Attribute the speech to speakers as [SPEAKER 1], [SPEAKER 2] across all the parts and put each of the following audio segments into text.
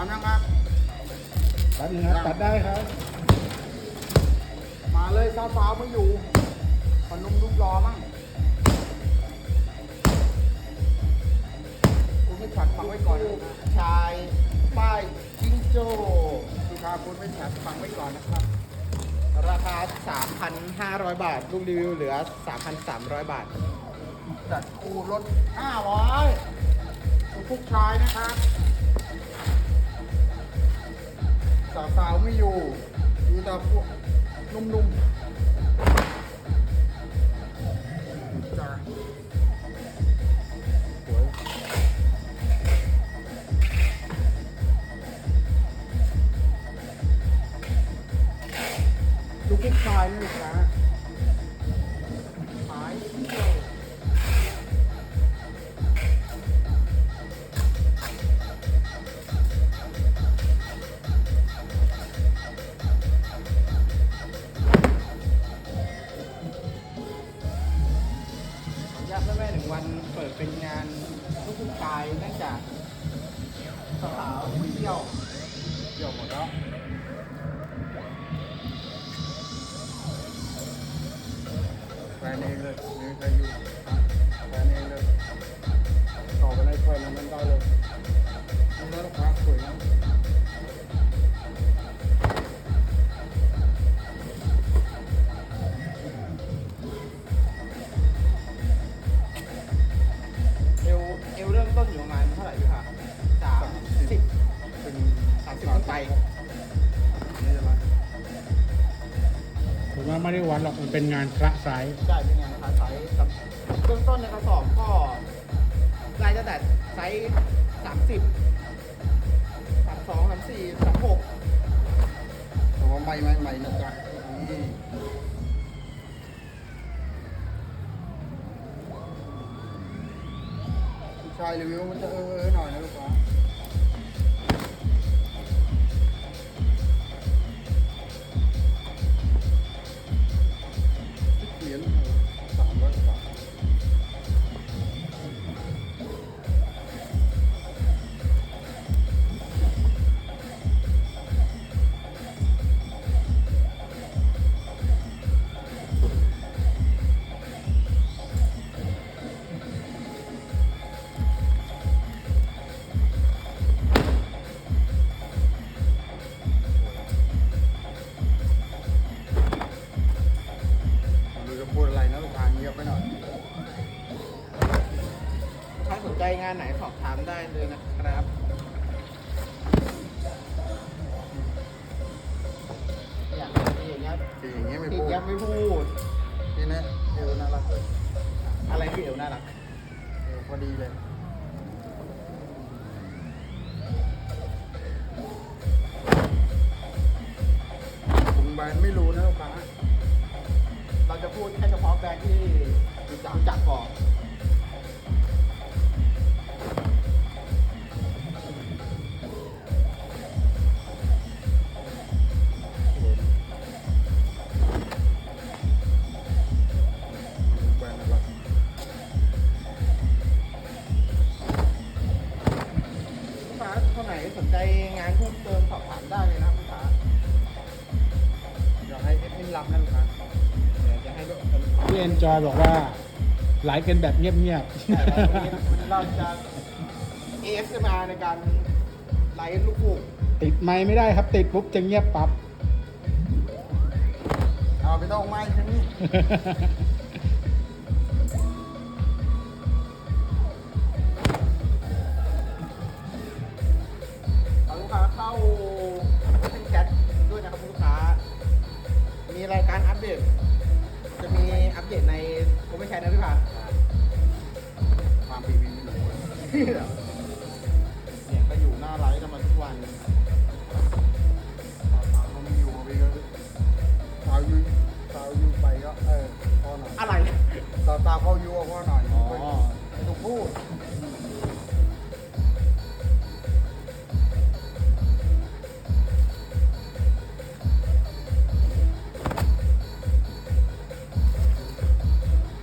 [SPEAKER 1] ร้อมยังครับ
[SPEAKER 2] แป๊บนึงครับตัดได้ครับ
[SPEAKER 1] มาเลยสาวๆไม่อยู่พนุ่มรูปรอมั่งคุณไม่ฉัดฟังไว้ก่อนนะชายป้ายจิงโจ้ลูกค้าคุณไม่ฉัดฟังไว้ก่อนนะครับ
[SPEAKER 3] ราคา 3,500 บาท ลูกรีวิวเหลือ 3,300 บาท
[SPEAKER 1] จัดคูลด500คุณผู้ชายนะครับ สาวๆไม่อยู่ อยู่แต่พวกนุ่มๆจ้า
[SPEAKER 3] मैंने एक मिनट आई ไม่
[SPEAKER 1] ได้วั
[SPEAKER 2] ดหรอกมันเป็นงานพระไซส์
[SPEAKER 3] ได้เป็นงานราคาไซส์ครับเบื้องต้นในกระสอบก็ไล่ตั้งแต่ไซส์สามสิบสามสองสามสี่สามหก
[SPEAKER 1] แต่ว่าไม่ไม่ไม่นะจ๊ะนี่ใชายรีวิวมันจะเออเออหน่อยนะลูก งา
[SPEAKER 3] นไหนสอบถามได้เลยนะครับอย่างอย่างเงี้ย
[SPEAKER 1] ทีอย่างเงี้ยไม่
[SPEAKER 3] ติด
[SPEAKER 1] พูด
[SPEAKER 3] ยังไม่พูด
[SPEAKER 1] นี่นะเอวน่ารักเลย
[SPEAKER 3] อะไรคือเอวน่ารัก
[SPEAKER 1] เอวพอดีเลยผมแบรนด์ไม่รู้นะลูกค้า
[SPEAKER 3] เราจะพูดแค่เฉพาะแบรนด์ที่รู้จักรู้จักก่อน
[SPEAKER 1] อ็
[SPEAKER 3] นจอยบ
[SPEAKER 1] อก
[SPEAKER 3] ว่า
[SPEAKER 2] ไลฟ์กันแบบเงียบ
[SPEAKER 3] ใช่ครับวันนี้วันนี้เราจะ ASMR ในการไลฟ์ลูกคู่
[SPEAKER 2] ๆติดไม้ไม่ได้ครับ ติดปุ๊บจะเงียบปั๊บ
[SPEAKER 1] เอาไปต้องไม้ใช่ไหม
[SPEAKER 3] เอาลูกค้าเข้า เนี่ยก็อยู่หน้าไลฟ์กันมาทุกวัน
[SPEAKER 1] สาวๆเขาไม่อยู่พี่ก็สาวอยู่สาวอยู่ไปก็เออพ่อหน่อย
[SPEAKER 3] อะไร
[SPEAKER 1] สาวๆเขาอยู่กับพ่อหน่อย
[SPEAKER 3] อ๋อ ไม่ต้องพูด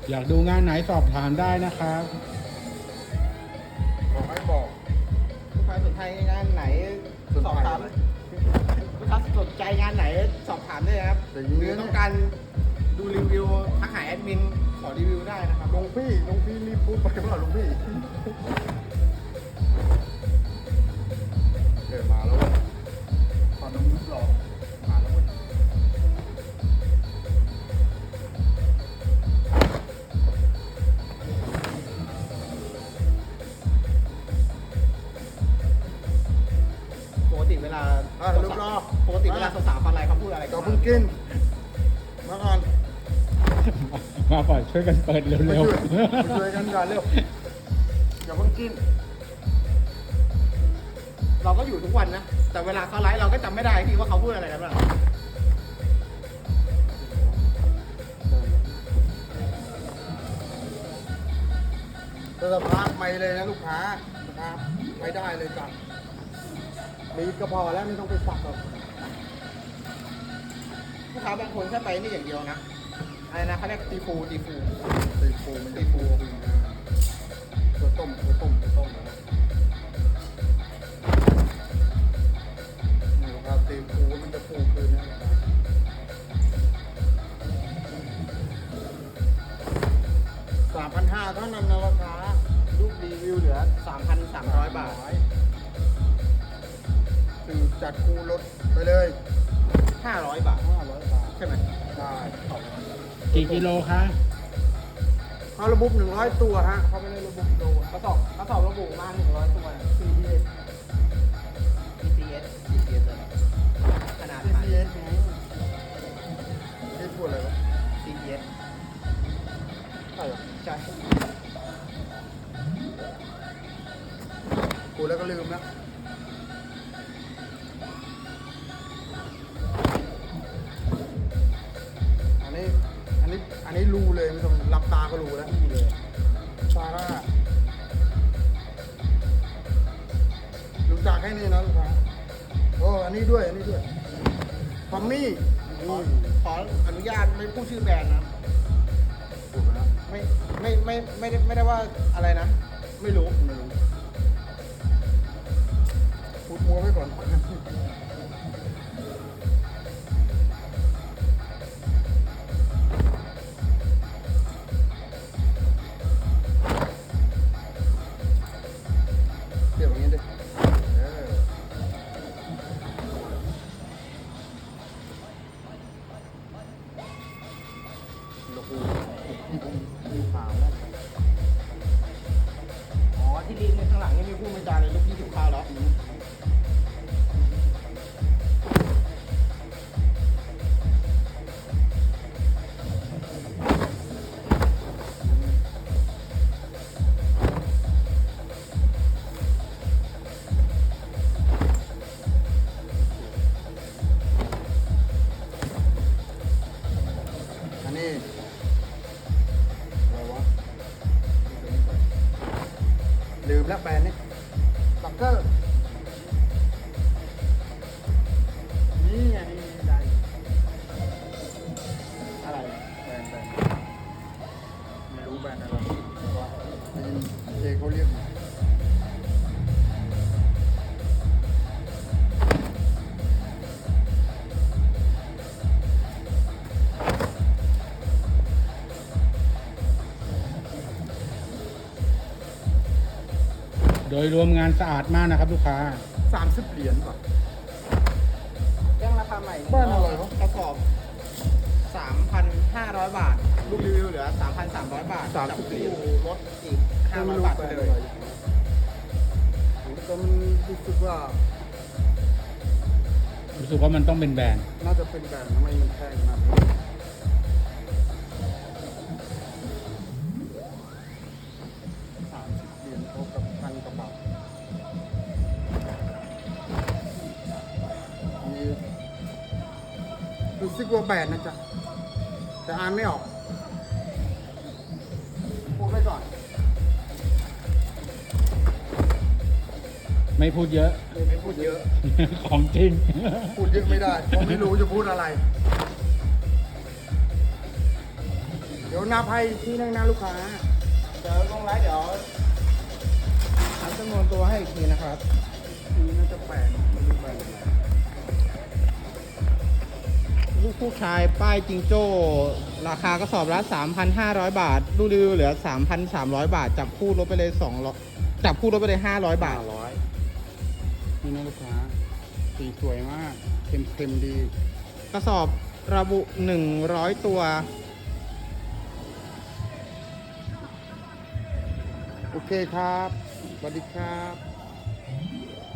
[SPEAKER 2] อยากดูงานไหนสอบถามได้นะครับ
[SPEAKER 1] สนใจงา
[SPEAKER 3] นไหนสอบถามลูกค้าสนใจงานไหนสอบถามได้นะครับหรือต้องการดูรีวิวถ้าหายแอดมินขอรีวิวได้นะครับ
[SPEAKER 1] ลงพี่ลงพี่รีบพูดไปเมื่อไหร่
[SPEAKER 3] ล
[SPEAKER 1] งพี่ มาก่อน
[SPEAKER 2] มาก่อนช่วยกันเปิด
[SPEAKER 1] มา
[SPEAKER 2] เร็
[SPEAKER 1] ช่
[SPEAKER 2] ว
[SPEAKER 1] วยมาช่วยกันก่อนเร็วอย่าเพิ่งกิน
[SPEAKER 3] เราก็อยู่ทุกวันนะ แต่เวลาเขาไลฟ์เราก็จำไม่ได้พี่ว่าเขาพูดอะไรกันบ้าง
[SPEAKER 1] เสื้อผ้าไม่เลยนะลูกค้านะครับไม่ได้เลยจ้ะมีก็พอแล้วไม่ต้องไปสักหรอก
[SPEAKER 3] ลูกค้าบางคนแค่ไปนี่อย่างเดียวนะอะไรนะเขาเรียกตีฟูตีฟู
[SPEAKER 1] ตีฟูมันตีฟูตัวต้มตัวต้มตัวต้มนะนี่ลูกค้าตีฟูมันจะฟูคืนนะลูกค้าสามพันห้าเท่านั้นนะราคา
[SPEAKER 3] ลูกรีวิวเหลือ3,300บาท
[SPEAKER 1] คือจัดคูลดไปเลย
[SPEAKER 3] 500บาท
[SPEAKER 1] ห้าร้อยบาท
[SPEAKER 2] กี่กิโลคะ
[SPEAKER 1] เขาระบุหนึ่งร้อยตัวฮะเขาไม่ได้ระบุโล
[SPEAKER 3] กระสอบกระสอบระบุมา100ตัว CPS CPS CPS เลยขนาด
[SPEAKER 1] ซี
[SPEAKER 3] ไหน
[SPEAKER 1] พีเอสไงเอสพูดอะไรวะ
[SPEAKER 3] CPS
[SPEAKER 1] ใช่เหรอ
[SPEAKER 3] ใช่
[SPEAKER 1] พูดแล้วก็ลืมนะอั ตาก็รู้แล้วนี่เลยซาร่ารู้จักแค่นี้นะลูกค้าโอ้อันนี้ด้วยอันนี้ด้วยฟอมมี่
[SPEAKER 3] ขอ
[SPEAKER 1] นี่
[SPEAKER 3] ขออนุญาตไม่พูดชื่อแบรนด์นะ
[SPEAKER 1] ถูกแล้ว
[SPEAKER 3] ไม่ไม่ไม่ไม่ได้ไม่ได้ว่าอะไรนะ ไม่รู้
[SPEAKER 1] ไม่รู้พูดมัวไว้ก่อน อ๋อ
[SPEAKER 3] ที่ดินในข้างหลังนี่มีผู้บริจาคเลยลูกยี่สิบข้าวแล้ว
[SPEAKER 2] โดยรวมงานสะอาดมากนะครับ ลูกค้า
[SPEAKER 1] สามสิบเหรียญป่ะ
[SPEAKER 3] แจ้งราคาใหม่
[SPEAKER 1] บ้านอะไรวะ
[SPEAKER 3] กระสอบ 3,500 บาท ลูกรีวิวเหลือ 3,300 บาท
[SPEAKER 1] สาม
[SPEAKER 3] จับ
[SPEAKER 1] สิบเหรี
[SPEAKER 3] คู่
[SPEAKER 1] ยญ
[SPEAKER 3] ลดอีก500 บาทไปเลย
[SPEAKER 1] แต่มันรู้สึกว่า
[SPEAKER 2] รู้สึกว่ามันต้องเป็นแบรนด์
[SPEAKER 1] น่าจะเป็นแบรนด์ทำไมมันแพงขนาด รู้สึกว่าแบรนด์นะจ๊ะ แต่อ่านไม่ออก
[SPEAKER 3] พูดไปก่อน
[SPEAKER 2] ไม่พูดเยอะ
[SPEAKER 3] ไม่พูดเยอะ
[SPEAKER 2] ของจริง
[SPEAKER 1] พูดเยอะไม่ได้เพราะไม่รู้จะพูดอะไร เดี๋ยวนับให้ที่นั่งหน้าลูกค้า
[SPEAKER 3] เดี๋ยวลงไลฟ์เดี๋ยวทำจำนวนตัวให้อีกทีนะครับ
[SPEAKER 1] ทีน่าจะแปลกไม่รู้แปลกอะไร
[SPEAKER 3] ผู้ชายป้ายจิงโจ้ ราคากระสอบละ 3,500 บาท ดูรีวิวเหลือ 3,300 บาท จับคู่ลดไปเลย2จับคู่ลดไปเลย 500 บาท
[SPEAKER 1] ร้อยนี่นะลูกค้า สีสวยมาก เค็มเค็มๆดี
[SPEAKER 3] กระสอบระบุ 100 ตัว
[SPEAKER 1] โอเคครับสวัสดีครับ